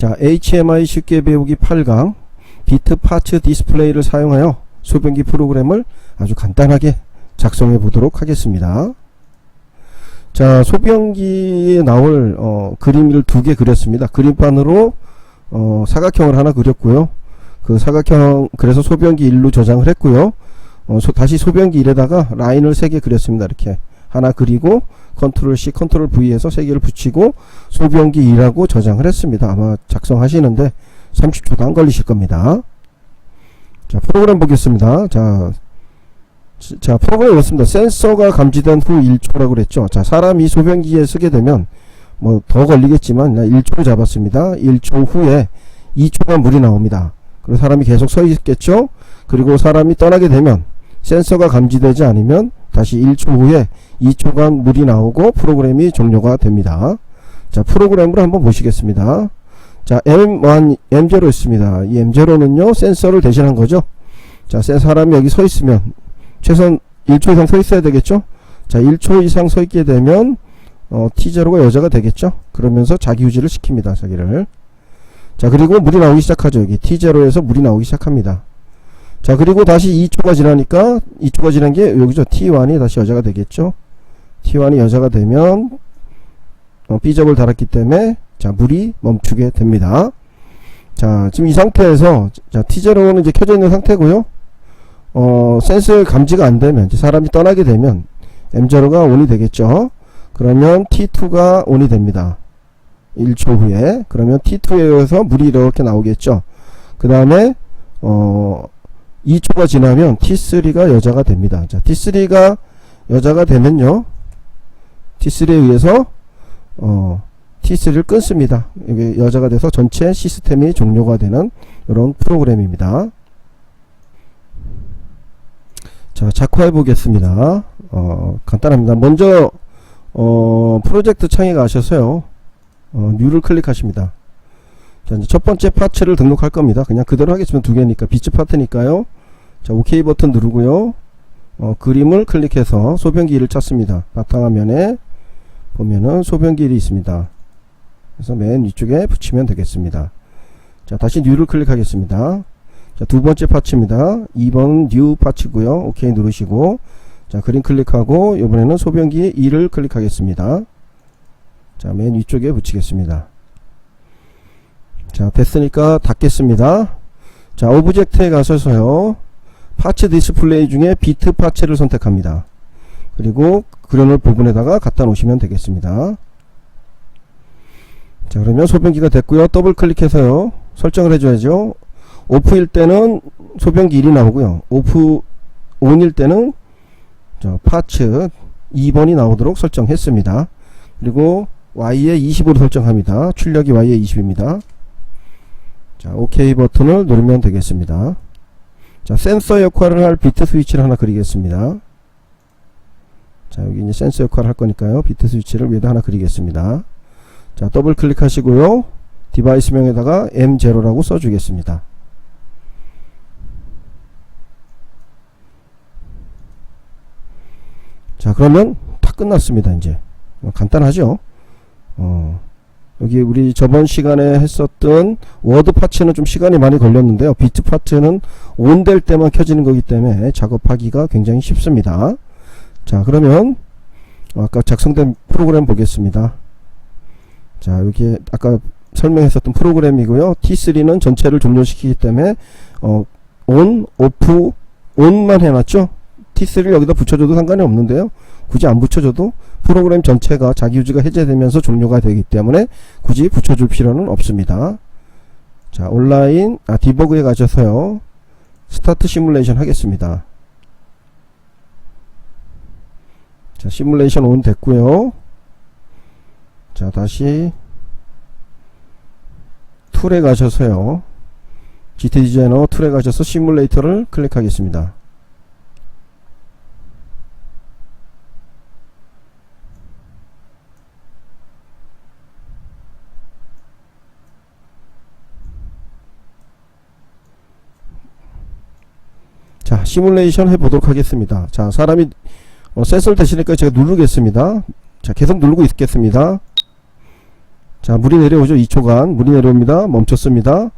자, HMI 쉽게 배우기 8강 비트 파츠 디스플레이를 사용하여 소변기 프로그램을 아주 간단하게 작성해 보도록 하겠습니다. 자, 소변기에 나올 어, 그림을 두 개 그렸습니다. 그림판으로 어, 사각형을 하나 그렸고요. 그 사각형 그래서 소변기 1로 저장을 했고요. 어, 소- 다시 소변기 1에다가 라인을 세 개 그렸습니다. 이렇게 하나 그리고 컨트롤 C, 컨트롤 V에서 세 개를 붙이고 소변기 2라고 저장을 했습니다. 아마 작성하시는데 30초도 안 걸리실 겁니다. 자, 프로그램 보겠습니다. 자, 지- 자, 프로그램 이렇습니다. 센서가 감지된 후 1초라고 그랬죠. 자, 사람이 소변기에 쓰게 되면 뭐 더 걸리겠지만 1초 잡았습니다. 1초 후에 2초간 물이 나옵니다. 그리고 사람이 계속 서 있겠죠. 그리고 사람이 떠나게 되면 센서가 감지되지 않으면 다시 1초 후에 2초간 물이 나오고 프로그램이 종료가 됩니다. 자, 프로그램을 한번 보시겠습니다. 자, M1, M0 있습니다. 이 M0는요, 센서를 대신한 거죠. 자, 센 사람이 여기 서 있으면 최소한 1초 이상 서 있어야 되겠죠? 자, 1초 이상 서 있게 되면 어, T0가 여자가 되겠죠? 그러면서 자기 유지를 시킵니다. 자기를. 자, 그리고 물이 나오기 시작하죠. 여기 T0에서 물이 나오기 시작합니다. 자, 그리고 다시 2초가 지나니까 2초가 지난 게 여기죠. T1이 다시 여자가 되겠죠? T1이 여자가 되면 어, B접을 달았기 때문에 자 물이 멈추게 됩니다. 자 지금 이 상태에서 자 T0는 이제 켜져 있는 상태고요. 어 센서 감지가 안 되면 이제 사람이 떠나게 되면 M0가 온이 되겠죠. 그러면 T2가 온이 됩니다. 1초 후에 그러면 T2에서 물이 이렇게 나오겠죠. 그 다음에 어 2초가 지나면 T3가 여자가 됩니다. 자 T3가 여자가 되면요. T3에 의해서 어, T3를 끊습니다. 이게 여자가 돼서 전체 시스템이 종료가 되는 이런 프로그램입니다. 자, 작화해 보겠습니다. 어, 간단합니다. 먼저 어, 프로젝트 창에 가셔서요. 어, 뉴를 클릭하십니다. 자, 첫 번째 파츠를 등록할 겁니다. 그냥 그대로 하겠지만 두 개니까 비츠 파트니까요. 자, OK 버튼 누르고요. 어, 그림을 클릭해서 소변기를 찾습니다. 바탕화면에 보면은 소변길이 있습니다. 그래서 맨 위쪽에 붙이면 되겠습니다. 자, 다시 뉴를 클릭하겠습니다. 자, 두 번째 파츠입니다. 2번 뉴 파츠고요. 오케이 누르시고 자, 그림 클릭하고 이번에는 소변기 2를 클릭하겠습니다. 자, 맨 위쪽에 붙이겠습니다. 자, 됐으니까 닫겠습니다. 자, 오브젝트에 가셔서요. 파츠 디스플레이 중에 비트 파츠를 선택합니다. 그리고 그려놓을 부분에다가 갖다 놓으시면 되겠습니다. 자 그러면 소변기가 됐고요. 더블 클릭해서요. 설정을 해줘야죠. 오프일 때는 소변기 1이 나오고요. 오프 온일 때는 저 파츠 2번이 나오도록 설정했습니다. 그리고 Y에 20으로 설정합니다. 출력이 Y에 20입니다. 자, OK 버튼을 누르면 되겠습니다. 자, 센서 역할을 할 비트 스위치를 하나 그리겠습니다. 자 여기 이제 센서 역할을 할 거니까요. 비트 스위치를 위에다 하나 그리겠습니다. 자 더블 클릭하시고요. 디바이스명에다가 M0라고 써주겠습니다. 자 그러면 다 끝났습니다 이제. 어, 간단하죠? 어, 여기 우리 저번 시간에 했었던 워드 파츠는 좀 시간이 많이 걸렸는데요. 비트 파츠는 온 될 때만 켜지는 거기 때문에 작업하기가 굉장히 쉽습니다. 자 그러면 아까 작성된 프로그램 보겠습니다. 자 여기 아까 설명했었던 프로그램이고요. T3는 전체를 종료시키기 때문에 어, 온, 오프, 온만 해놨죠 T3를 여기다 붙여줘도 상관이 없는데요 굳이 안 붙여줘도 프로그램 전체가 자기 유지가 해제되면서 종료가 되기 때문에 굳이 붙여줄 필요는 없습니다 자 온라인 아 디버그에 가셔서요 스타트 시뮬레이션 하겠습니다 자, 시뮬레이션 온 됐고요. 자, 다시 툴에 가셔서요. GT 디자이너 툴에 가셔서 시뮬레이터를 클릭하겠습니다. 자, 시뮬레이션 해보도록 하겠습니다. 자, 사람이 어, 센서를 대시니까 제가 누르겠습니다. 자, 계속 누르고 있겠습니다. 자, 물이 내려오죠. 2초간. 물이 내려옵니다. 멈췄습니다.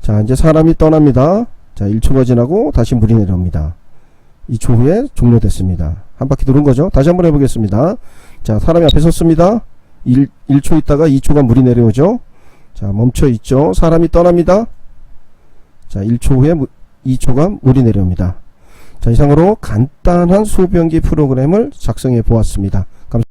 자, 이제 사람이 떠납니다. 자, 1초가 지나고 다시 물이 내려옵니다. 2초 후에 종료됐습니다. 한 바퀴 도는 거죠. 다시 한번 해보겠습니다. 자, 사람이 앞에 섰습니다. 1, 1초 있다가 2초간 물이 내려오죠. 자, 멈춰 있죠. 사람이 떠납니다. 자, 1초 후에 2초간 물이 내려옵니다. 자, 이상으로 간단한 소변기 프로그램을 작성해 보았습니다.